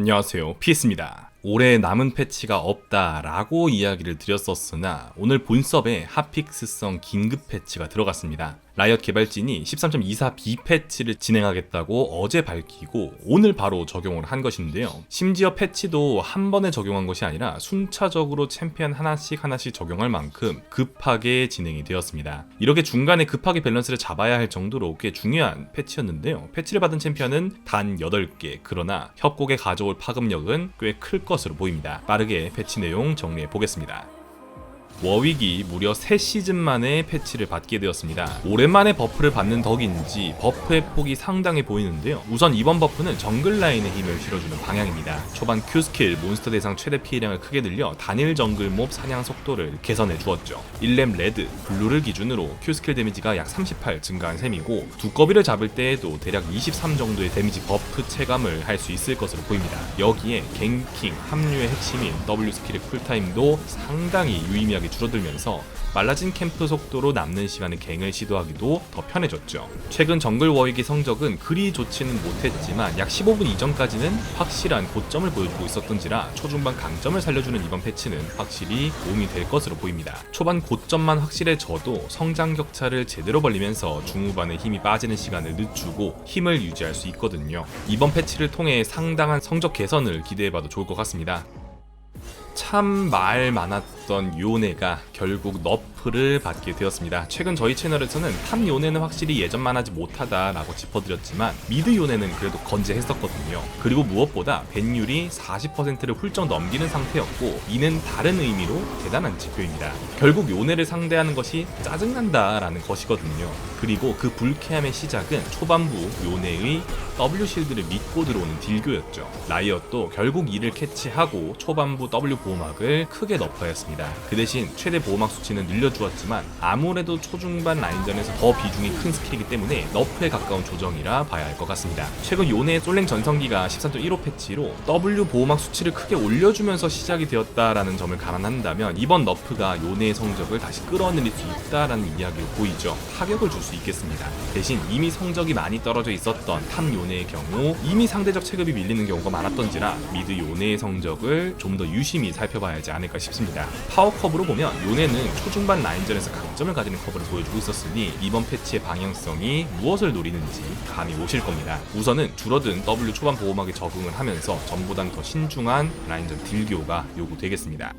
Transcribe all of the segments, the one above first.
안녕하세요. 피스입니다. 올해 남은 패치가 없다 라고 이야기를 드렸었으나 오늘 본섭에 핫픽스성 긴급 패치가 들어갔습니다. 라이엇 개발진이 13.24B 패치를 진행하겠다고 어제 밝히고 오늘 바로 적용을 한 것인데요. 심지어 패치도 한 번에 적용한 것이 아니라 순차적으로 챔피언 하나씩 하나씩 적용할 만큼 급하게 진행이 되었습니다. 이렇게 중간에 급하게 밸런스를 잡아야 할 정도로 꽤 중요한 패치였는데요. 패치를 받은 챔피언은 단 8개, 그러나 협곡에 가져올 파급력은 꽤 클 것으로 보입니다. 빠르게 패치 내용 정리해 보겠습니다. 워윅이 무려 3시즌 만에 패치를 받게 되었습니다. 오랜만에 버프를 받는 덕인지 버프의 폭이 상당해 보이는데요. 우선 이번 버프는 정글 라인에 힘을 실어주는 방향입니다. 초반 Q 스킬 몬스터 대상 최대 피해량을 크게 늘려 단일 정글 몹 사냥 속도를 개선해 주었죠. 1렘 레드, 블루를 기준으로 Q 스킬 데미지가 약 38 증가한 셈이고 두꺼비를 잡을 때에도 대략 23 정도의 데미지 버프 체감을 할 수 있을 것으로 보입니다. 여기에 갱킹, 합류의 핵심인 W 스킬의 쿨타임도 상당히 유의미하게 줄어들면서 빨라진 캠프 속도로 남는 시간에 갱을 시도하기도 더 편해졌죠. 최근 정글 워익의 성적은 그리 좋지는 못했지만 약 15분 이전까지는 확실한 고점을 보여주고 있었던지라 초중반 강점을 살려주는 이번 패치는 확실히 도움이 될 것으로 보입니다. 초반 고점만 확실해져도 성장 격차를 제대로 벌리면서 중후반에 힘이 빠지는 시간을 늦추고 힘을 유지할 수 있거든요. 이번 패치를 통해 상당한 성적 개선을 기대해봐도 좋을 것 같습니다. 참 말 많았던 요네가 결국 너프를 받게 되었습니다. 최근 저희 채널에서는 탑 요네는 확실히 예전만 하지 못하다라고 짚어드렸지만 미드 요네는 그래도 건재했었거든요. 그리고 무엇보다 벤율이 40%를 훌쩍 넘기는 상태였고 이는 다른 의미로 대단한 지표입니다. 결국 요네를 상대하는 것이 짜증난다라는 것이거든요. 그리고 그 불쾌함의 시작은 초반부 요네의 W 실드를 믿고 들어오는 딜교였죠. 라이엇도 결국 이를 캐치하고 초반부 W 보호막을 크게 너프하였습니다. 그 대신 최대 보호막 수치는 늘려주었지만 아무래도 초중반 라인전에서 더 비중이 큰 스킬이기 때문에 너프에 가까운 조정이라 봐야 할 것 같습니다. 최근 요네의 솔랭 전성기가 13.15 패치로 W 보호막 수치를 크게 올려주면서 시작이 되었다라는 점을 감안한다면 이번 너프가 요네의 성적을 다시 끌어내릴 수 있다라는 이야기로 보이죠. 타격을 줄 수 있겠습니다. 대신 이미 성적이 많이 떨어져 있었던 탑 요네의 경우 이미 상대적 체급이 밀리는 경우가 많았던지라 미드 요네의 성적을 좀 더 유심히 살펴봐야 하지 않을까 싶습니다. 파워컵으로 보면 요네는 초중반 라인전에서 강점을 가지는 커브를 보여주고 있었으니 이번 패치의 방향성이 무엇을 노리는지 감이 오실 겁니다. 우선은 줄어든 W 초반 보호막에 적응을 하면서 전보단 더 신중한 라인전 딜교가 요구되겠습니다.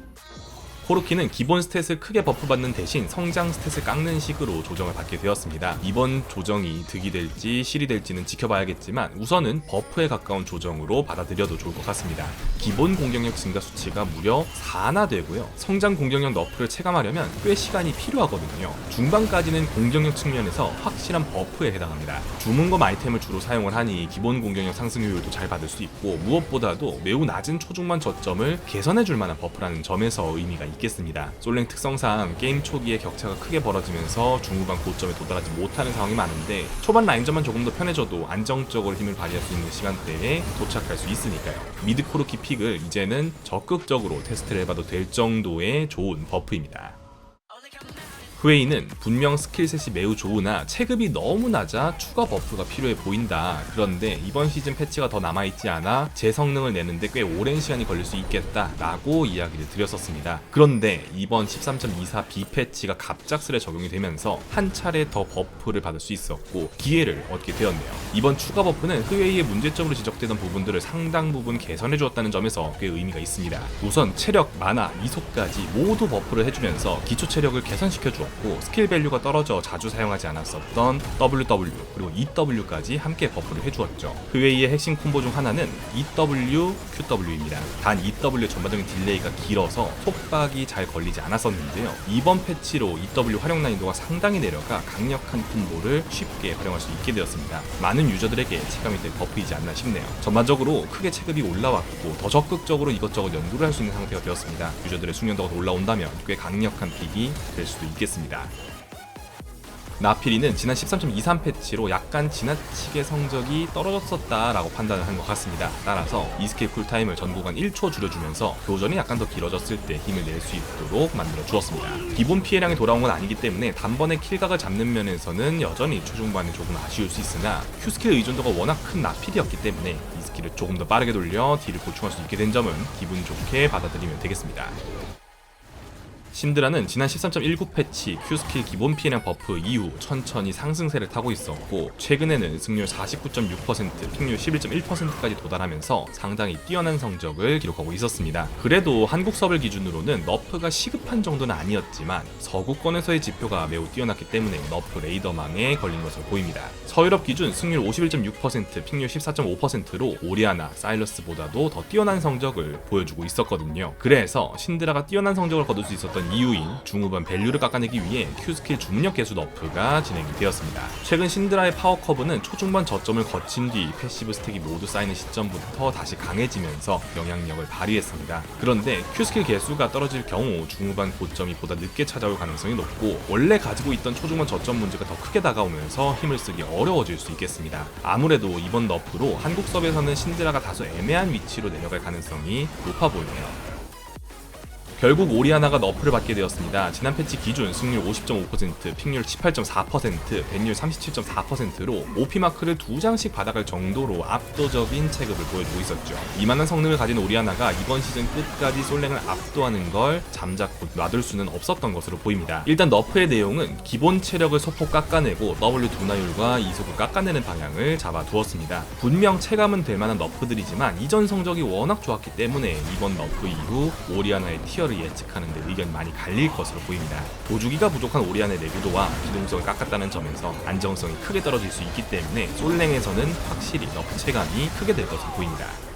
코르키는 기본 스탯을 크게 버프받는 대신 성장 스탯을 깎는 식으로 조정을 받게 되었습니다. 이번 조정이 득이 될지 실이 될지는 지켜봐야겠지만 우선은 버프에 가까운 조정으로 받아들여도 좋을 것 같습니다. 기본 공격력 증가 수치가 무려 4나 되고요. 성장 공격력 너프를 체감하려면 꽤 시간이 필요하거든요. 중반까지는 공격력 측면에서 확실한 버프에 해당합니다. 주문검 아이템을 주로 사용을 하니 기본 공격력 상승 효율도 잘 받을 수 있고 무엇보다도 매우 낮은 초중반 저점을 개선해 줄 만한 버프라는 점에서 의미가 있겠습니다. 솔랭 특성상 게임 초기에 격차가 크게 벌어지면서 중후반 고점에 도달하지 못하는 상황이 많은데 초반 라인전만 조금 더 편해져도 안정적으로 힘을 발휘할 수 있는 시간대에 도착할 수 있으니까요. 미드 코르키 픽을 이제는 적극적으로 테스트를 해봐도 될 정도의 좋은 버프입니다. 후웨이는 분명 스킬셋이 매우 좋으나 체급이 너무 낮아 추가 버프가 필요해 보인다. 그런데 이번 시즌 패치가 더 남아있지 않아 제 성능을 내는데 꽤 오랜 시간이 걸릴 수 있겠다. 라고 이야기를 드렸었습니다. 그런데 이번 13.24B 패치가 갑작스레 적용이 되면서 한 차례 더 버프를 받을 수 있었고 기회를 얻게 되었네요. 이번 추가 버프는 후웨이의 문제점으로 지적되던 부분들을 상당 부분 개선해 주었다는 점에서 꽤 의미가 있습니다. 우선 체력, 만화, 이속까지 모두 버프를 해주면서 기초 체력을 개선시켜 주었고 스킬 밸류가 떨어져 자주 사용하지 않았었던 WW 그리고 EW까지 함께 버프를 해주었죠. 후웨이의 핵심 콤보 중 하나는 EW, QW입니다. 단 EW의 전반적인 딜레이가 길어서 속박이 잘 걸리지 않았었는데요. 이번 패치로 EW 활용 난이도가 상당히 내려가 강력한 콤보를 쉽게 활용할 수 있게 되었습니다. 많은 유저들에게 체감이 될 버프이지 않나 싶네요. 전반적으로 크게 체급이 올라왔고 더 적극적으로 이것저것 연구를 할 수 있는 상태가 되었습니다. 유저들의 숙련도가 더 올라온다면 꽤 강력한 픽이 될 수도 있겠습니다. 나피리는 지난 13.23 패치로 약간 지나치게 성적이 떨어졌었다라고 판단을 한 것 같습니다. 따라서 이 스킬 쿨타임을 전 구간 1초 줄여주면서 교전이 약간 더 길어졌을 때 힘을 낼 수 있도록 만들어 주었습니다. 기본 피해량이 돌아온 건 아니기 때문에 단번에 킬각을 잡는 면에서는 여전히 초중반에 조금 아쉬울 수 있으나 Q 스킬 의존도가 워낙 큰 나필이었기 때문에 이 스킬을 조금 더 빠르게 돌려 딜을 보충할 수 있게 된 점은 기분 좋게 받아들이면 되겠습니다. 신드라는 지난 13.19 패치 Q 스킬 기본 피해량 버프 이후 천천히 상승세를 타고 있었고 최근에는 승률 49.6%, 픽률 11.1%까지 도달하면서 상당히 뛰어난 성적을 기록하고 있었습니다. 그래도 한국 서블 기준으로는 너프가 시급한 정도는 아니었지만 서구권에서의 지표가 매우 뛰어났기 때문에 너프 레이더망에 걸린 것으로 보입니다. 서유럽 기준 승률 51.6%, 픽률 14.5%로 오리아나, 사일러스보다도 더 뛰어난 성적을 보여주고 있었거든요. 그래서 신드라가 뛰어난 성적을 거둘 수 있었던 이유인 중후반 밸류를 깎아내기 위해 Q스킬 중력 개수 너프가 진행이 되었습니다. 최근 신드라의 파워 커브는 초중반 저점을 거친 뒤 패시브 스택이 모두 쌓이는 시점부터 다시 강해지면서 영향력을 발휘했습니다. 그런데 Q스킬 개수가 떨어질 경우 중후반 고점이 보다 늦게 찾아올 가능성이 높고 원래 가지고 있던 초중반 저점 문제가 더 크게 다가오면서 힘을 쓰기 어려워질 수 있겠습니다. 아무래도 이번 너프로 한국 서버에서는 신드라가 다소 애매한 위치로 내려갈 가능성이 높아 보이네요. 결국 오리아나가 너프를 받게 되었습니다. 지난 패치 기준 승률 50.5%, 픽률 18.4%, 밴율 37.4%로 OP 마크를 두 장씩 받아갈 정도로 압도적인 체급을 보여주고 있었죠. 이만한 성능을 가진 오리아나가 이번 시즌 끝까지 솔랭을 압도하는 걸 잠자코 놔둘 수는 없었던 것으로 보입니다. 일단 너프의 내용은 기본 체력을 소폭 깎아내고 W 둔화율과 이속을 깎아내는 방향을 잡아두었습니다. 분명 체감은 될 만한 너프들이지만 이전 성적이 워낙 좋았기 때문에 이번 너프 이후 오리아나의 티어를 예측하는 데 의견이 많이 갈릴 것으로 보입니다. 도주기가 부족한 오리안의 내구도와 기동성을 깎았다는 점에서 안정성이 크게 떨어질 수 있기 때문에 솔랭에서는 확실히 너프 체감이 크게 될 것으로 보입니다.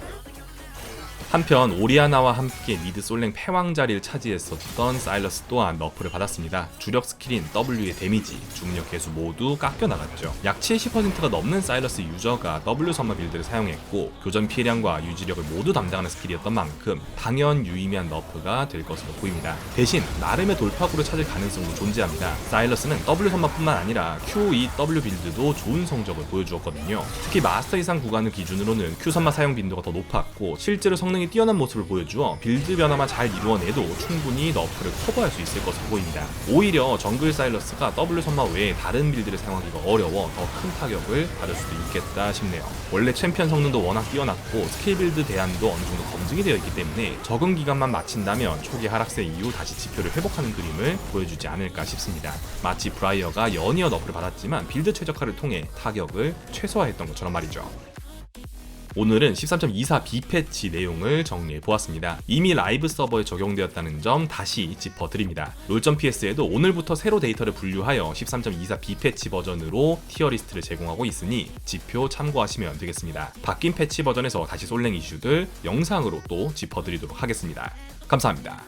한편 오리아나와 함께 미드 솔랭 패왕 자리를 차지했었던 사일러스 또한 너프를 받았습니다. 주력 스킬인 W의 데미지, 중력 개수 모두 깎여 나갔죠. 약 70%가 넘는 사일러스 유저가 W 선마 빌드를 사용했고 교전 피해량과 유지력을 모두 담당하는 스킬이었던 만큼 당연 유의미한 너프가 될 것으로 보입니다. 대신 나름의 돌파구를 찾을 가능성도 존재합니다. 사일러스는 W 선마뿐만 아니라 Q2 W 빌드도 좋은 성적을 보여주었거든요. 특히 마스터 이상 구간을 기준으로는 Q 선마 사용 빈도가 더 높았고 실제로 성능이 뛰어난 모습을 보여주어 빌드 변화만 잘 이루어내도 충분히 너프를 커버할 수 있을 것으로 보입니다. 오히려 정글 사일러스가 W 선마 외에 다른 빌드를 사용하기가 어려워 더 큰 타격을 받을 수도 있겠다 싶네요. 원래 챔피언 성능도 워낙 뛰어났고 스킬 빌드 대안도 어느 정도 검증이 되어 있기 때문에 적응 기간만 마친다면 초기 하락세 이후 다시 지표를 회복하는 그림을 보여주지 않을까 싶습니다. 마치 브라이어가 연이어 너프를 받았지만 빌드 최적화를 통해 타격을 최소화했던 것처럼 말이죠. 오늘은 13.24 B패치 내용을 정리해 보았습니다. 이미 라이브 서버에 적용되었다는 점 다시 짚어드립니다. 롤.ps에도 오늘부터 새로 데이터를 분류하여 13.24 B패치 버전으로 티어 리스트를 제공하고 있으니 지표 참고하시면 되겠습니다. 바뀐 패치 버전에서 다시 솔랭 이슈들 영상으로 또 짚어드리도록 하겠습니다. 감사합니다.